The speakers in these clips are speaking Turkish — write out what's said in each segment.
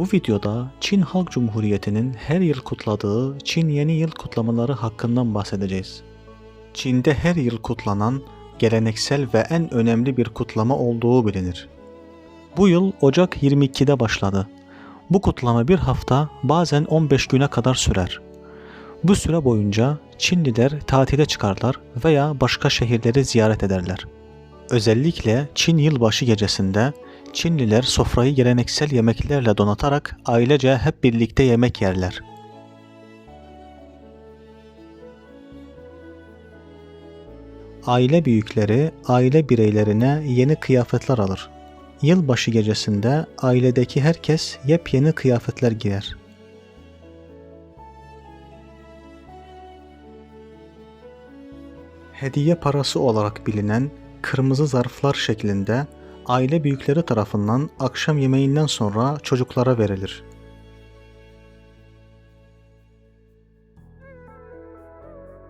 Bu videoda Çin Halk Cumhuriyeti'nin her yıl kutladığı Çin Yeni Yıl kutlamaları hakkından bahsedeceğiz. Çin'de her yıl kutlanan geleneksel ve en önemli bir kutlama olduğu bilinir. Bu yıl Ocak 22'de başladı. Bu kutlama bir hafta bazen 15 güne kadar sürer. Bu süre boyunca Çinliler tatile çıkarlar veya başka şehirleri ziyaret ederler. Özellikle Çin yılbaşı gecesinde Çinliler sofrayı geleneksel yemeklerle donatarak ailece hep birlikte yemek yerler. Aile büyükleri aile bireylerine yeni kıyafetler alır. Yılbaşı gecesinde ailedeki herkes yepyeni kıyafetler giyer. Hediye parası olarak bilinen kırmızı zarflar şeklinde aile büyükleri tarafından akşam yemeğinden sonra çocuklara verilir.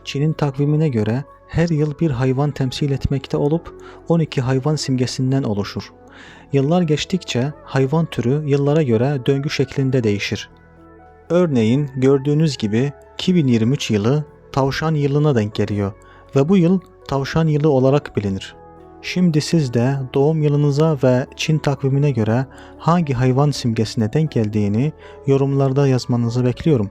Çin'in takvimine göre her yıl bir hayvan temsil etmekte olup 12 hayvan simgesinden oluşur. Yıllar geçtikçe hayvan türü yıllara göre döngü şeklinde değişir. Örneğin gördüğünüz gibi 2023 yılı tavşan yılına denk geliyor ve bu yıl tavşan yılı olarak bilinir. Şimdi siz de doğum yılınıza ve Çin takvimine göre hangi hayvan simgesine denk geldiğini yorumlarda yazmanızı bekliyorum.